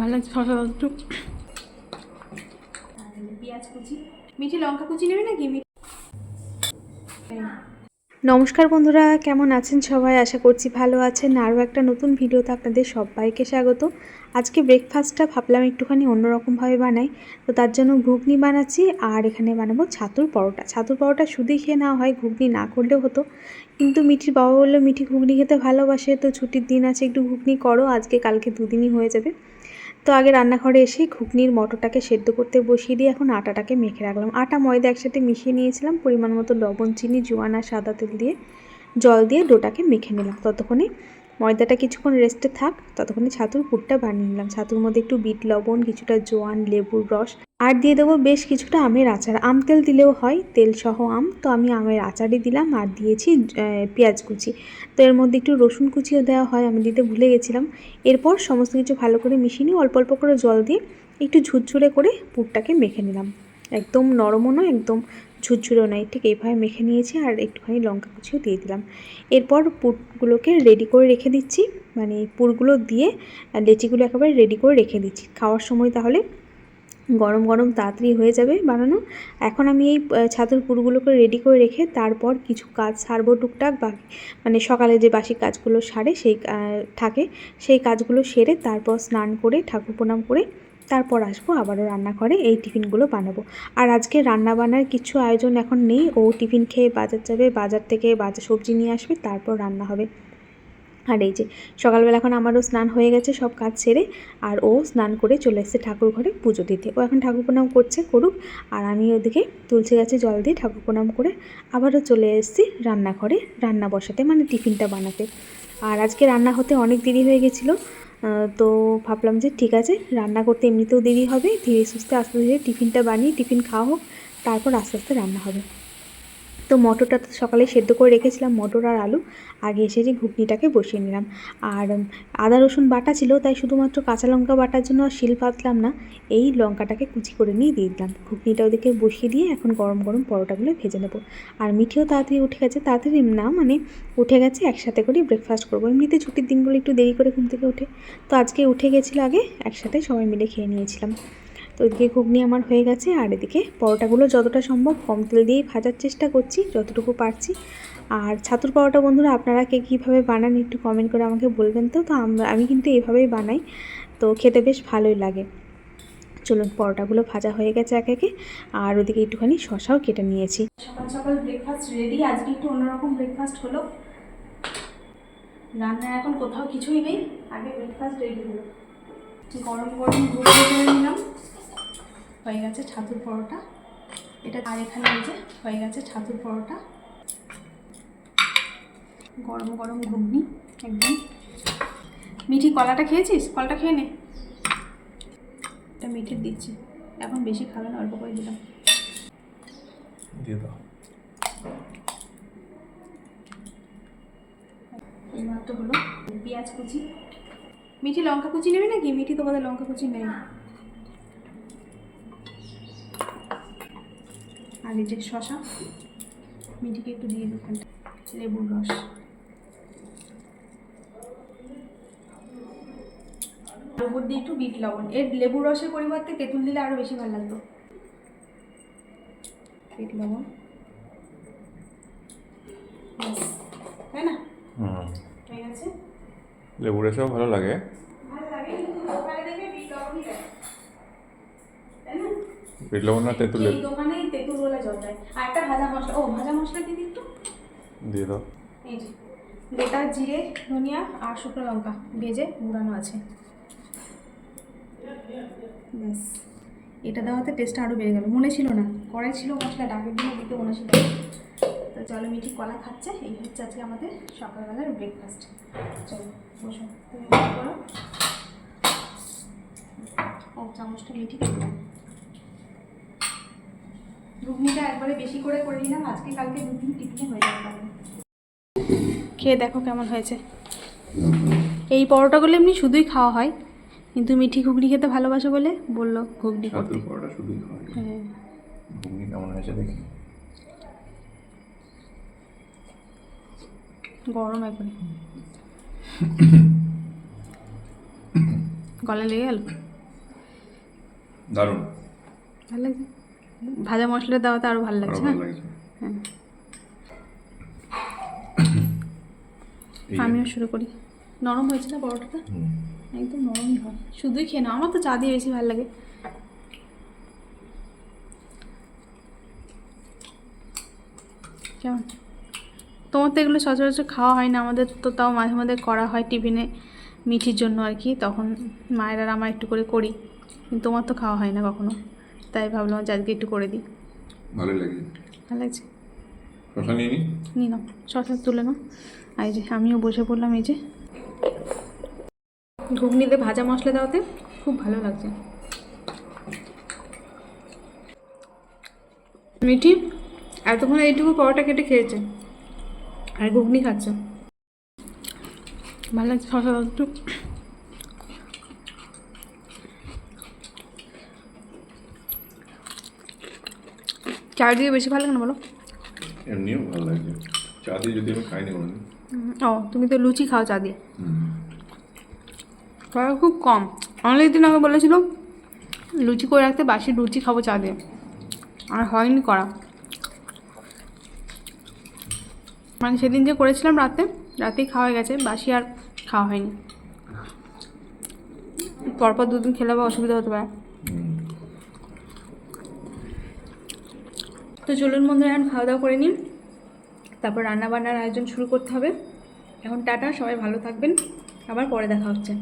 ভালো লাগছে শশা দাও একটু। আর এই যে পেঁয়াজ কুচি। মিঠি লঙ্কা কুচি নেবে নাকি? নমস্কার বন্ধুরা কেমন আছেন সবাই? আশা করছি ভালো আছেন। আরও একটা নতুন ভিডিওতে আপনাদের সবাইকে স্বাগত। আজকে ব্রেকফাস্টটা ভাবলাম একটুখানি অন্যরকমভাবে বানাই। তো তার জন্য ঘুগনি বানাচ্ছি আর এখানে বানাবো ছাতুর পরোটা। ছাতুর পরোটা শুধুই খেয়ে নেওয়া হয় ঘুগনি না করলেও হতো। কিন্তু মিঠির বাবা বলল মিঠি ঘুগনি খেতে ভালোবাসে তো ছুটির দিন আছে একটু ঘুগনি করো আজকে কালকে দুদিনই হয়ে যাবে। তো আগে রান্নাঘরে এসে ঘুগনির মটরটাকে সেদ্ধ করতে বসিয়ে দিয়ে এখন আটাটাকে মেখে রাখলাম। আটা ময়দা একসাথে মিশিয়ে নিয়েছিলাম, পরিমাণ মতো লবণ, চিনি, জোয়ান আর সাদা তেল দিয়ে। জল দিয়ে ডোটাকে মেখে নিলাম। ততক্ষণে ময়দাটা কিছুক্ষণ রেস্টে থাক, ততক্ষণে ছাতুর পুরটা বানিয়ে নিলাম। ছাতুর মধ্যে একটু বিট লবণ, কিছুটা জোয়ান, লেবুর রস আর দিয়ে দেবো বেশ কিছুটা আমের আচার। আম তেল দিলেও হয়, তেল সহ আম। তো আমি আমের আচারই দিলাম আর দিয়েছি পেঁয়াজ কুচি। তো এর মধ্যে একটু রসুন কুচিও দেওয়া হয়, আমি দিতে ভুলে গেছিলাম। এরপর সমস্ত কিছু ভালো করে মিশিয়ে নিয়ে অল্প অল্প করে জল দিয়ে একটু ঝুরঝুরে করে পুরটাকে মেখে নিলাম। একদম নরমও নয়, একদম ঝুরঝুরেও নয়। ঠিক এইভাবে মেখে নিয়েছি আর একটুখানি লঙ্কা কুচিও দিয়ে দিলাম। এরপর পুরগুলোকে রেডি করে রেখে দিচ্ছি। মানে পুরগুলো দিয়ে লেচিগুলো একেবারে রেডি করে রেখে দিচ্ছি। খাওয়ার সময় তাহলে গরম গরম তাড়াতাড়ি হয়ে যাবে বানানো। এখন আমি এই ছাতুর পুরগুলোকে রেডি করে রেখে তারপর কিছু কাজ সারবো টুকটাক, বাকি মানে সকালে যে বাসি কাজগুলো সারে সেই থাকে, সেই কাজগুলো সেরে তারপর স্নান করে, ঠাকুর প্রণাম করে তারপর আসব আবারও রান্নাঘরে এই টিফিনগুলো বানাবো। আর আজকে রান্না বান্নার কিছু আয়োজন এখন নেই, ও টিফিন খেয়ে বাজার যাবে, বাজার থেকে বাজার সবজি নিয়ে আসবে, তারপর রান্না হবে। আর এই যে সকালবেলা এখন আমারও স্নান হয়ে গেছে, সব কাজ সেরে আর ও স্নান করে চলে এসেছে ঠাকুর ঘরে পুজো দিতে। ও এখন ঠাকুর প্রণাম করছে, করুক। আর আমি ওদিকে তুলসী গাছে জল দিয়ে ঠাকুর প্রণাম করে আবারও চলে এসেছি রান্নাঘরে, রান্না বসাতে মানে টিফিনটা বানাতে। আর আজকে রান্না হতে অনেক দেরি হয়ে গেছিল তো ভাবলাম যে ঠিক আছে, রান্না করতে এমনিতেও দেরি হবে, ধীরে সুস্থে আস্তে ধীরে টিফিনটা বানিয়ে টিফিন খাওয়া হোক, তারপর আস্তে আস্তে রান্না হবে। তো মটরটা তো সকালে সেদ্ধ করে রেখেছিলাম, মটর আর আলু। আগে এসে যে ঘুগনিটাকে বসিয়ে নিলাম। আর আদা, রসুন বাটা ছিল, তাই শুধুমাত্র কাঁচা লঙ্কা বাটার জন্য শিল পাতলাম না। এই লঙ্কাটাকে কুচি করে নিয়ে দিয়ে দিলাম। ঘুগনিটা ওদিকে বসিয়ে দিয়ে এখন গরম গরম পরোটাগুলো ভেজে নেব। আর মিঠিও তাড়াতাড়ি উঠে গেছে, তাড়াতাড়ি না মানে উঠে গেছে, একসাথে করে ব্রেকফাস্ট করব। এমনিতে ছুটির দিনগুলো একটু দেরি করে ঘুম থেকে উঠে। তো আজকে উঠে গেছিল আগে, একসাথে সবাই মিলে খেয়ে নিয়েছিলাম। তো এদিকে ঘুগনি আমার হয়ে গেছে, আর এদিকে পরোটাগুলো যতটা সম্ভব কম তেল দিয়েই ভাজার চেষ্টা করছি, যতটুকু পারছি। আর ছাতুর পরোটা বন্ধুরা, আপনারা কে কীভাবে বানান একটু কমেন্ট করে আমাকে বলবেন তো? তো আমরা আমি কিন্তু এইভাবেই বানাই, তো খেতে বেশ ভালোই লাগে। চলুন, পরোটাগুলো ভাজা হয়ে গেছে এক একে, আর ওদিকে একটুখানি শশাও কেটে নিয়েছি। সকাল সকাল ব্রেকফাস্ট রেডি আজকে একটু অন্যরকম ব্রেকফাস্ট হলো। রান্না এখন কোথাও কিছুই নেই, আগে ব্রেকফাস্ট রেডি হলো। গরম গরম করে নিলাম। হয়ে গেছে ছাতুর পরোটা। এটা আর এখানে এই যে হয়ে গেছে ছাতুর পরোটা। গরম গরম ঘুগনি একদম। মিঠি কলাটা খেয়েছিস? কলাটা খেয়ে নে। এটা মিঠির দিচ্ছি। এখন বেশি খাবে না অল্প করে দিলাম। দিয়ে দাও। এইমাত্র হলো পেঁয়াজ কুচি। মিঠি লঙ্কা কুচি নেবে নাকি? মিঠি তো বোধহয় লঙ্কা কুচি নেই। আর এই যে শশা মিঠিকে একটু দিয়ে দিই লেবুর রস। উপর দিয়ে একটু বিট লবণ। এর লেবুর রসের পরিবর্তে তেঁতুল দিলে আরও বেশি ভালো লাগতো। বিট লবণ। তাই না? হুম। হয়ে গেছে? লেবু রেসেও ভালো লাগে কিন্তু দোকানে দেখবে বিট লবণই দেয় তাই না বিট না এই দোকানেই তেঁতুল বলে জল দেয়। আর একটা ভাজা মশলা ও ভাজা মশলা দিদি একটু? দিয়ে দাও। এই যে গোটা জিরে ধনিয়া আর শুকনো লঙ্কা ভেজে গুঁড়ানো আছে। ব্যাস। এটা দেওয়াতে টেস্টটা আরও বেড়ে গেল। মনে ছিল না। কড়াই ছিল মশলা ডাকের দিনে দিতে মনে ছিল তো চলো মিঠি কলা খাচ্ছে। এই হচ্ছে আজকে আমাদের সকালবেলার ব্রেকফাস্ট চলো বসো। তুমি করো। ও চামচটা মিঠি ঘুগনিটা একবারে বেশি করে করে নিলাম আজকে কালকে টিফিনে হয়ে যাবে খেয়ে দেখো কেমন হয়েছে। এই পরোটাগুলো এমনি শুধুই খাওয়া হয় কিন্তু মিঠি ঘুগনি খেতে ভালোবাসে বলে বলল ঘুগনি করতে। পরোটা শুধুই খাওয়া হ্যাঁ। ঘুগনি কেমন হয়েছে দেখি। গরম একবারে। গলা লেগে গেল? দারুণ। ভালো লাগছে? ভাজা মশলা দেওয়াতে আরও ভালো আরও লাগছে ভালো লাগছে। হ্যাঁ। আমিও শুরু করি। নরম হয়েছে না পরোটাটা। একদম নরমই হয়। শুধুই খেয়ে না আমার তো চা দিয়ে বেশি ভালো লাগে। কেমন? তোমার তো এগুলো সচরাচর খাওয়া হয় না। আমাদের তো তাও মাঝে মাঝে করা হয় টিফিনে মিঠির জন্য আর কি। তখন মায়েরা আর আমার একটু করে করি। কিন্তু তোমার তো খাওয়া হয় না কখনো। তাই ভাবলাম যে আজকে একটু করে দিই। ভালোই লাগে ভালো লাগছে? শশা নিয়ে নি? নিয়ে নাও শসা তুলে নাও। আর যে আমিও বসে পড়লাম এই যে। ঘুগনিতে ভাজা মশলা দেওয়াতে খুব ভালো লাগছে। মিঠি এতক্ষণ এইটুকু পরোটা কেটে খেয়েছে আর ঘুগনি খাচ্ছে। ভালো লাগছে শসা দাও একটু চারদিকে বেশি ভালো লাগে না বলো? এমনিও ভালো লাগছে চা দিয়ে যদি আমি কোনোদিন। হুম, ও তুমি তো লুচি খাও চা দিয়ে। খুব কম। অনেক দিন আগে বলেছিল লুচি করে রাখতে বাসি লুচি খাব চা দিয়ে। আর হয়নি করা। মানে সেদিন যে করেছিলাম রাতে রাতেই খাওয়া হয়ে গেছে বাসি আর খাওয়া হয়নি। পরপর দুদিন খেলে বা অসুবিধা হতে পারে। তো চলুন বন্ধুরা, এখন খাওয়া দাওয়া করে নিন। তারপর রান্নাবান্নার আয়োজন শুরু করতে হবে। এখন টাটা, সবাই ভালো থাকবেন। আবার পরে দেখা হচ্ছে।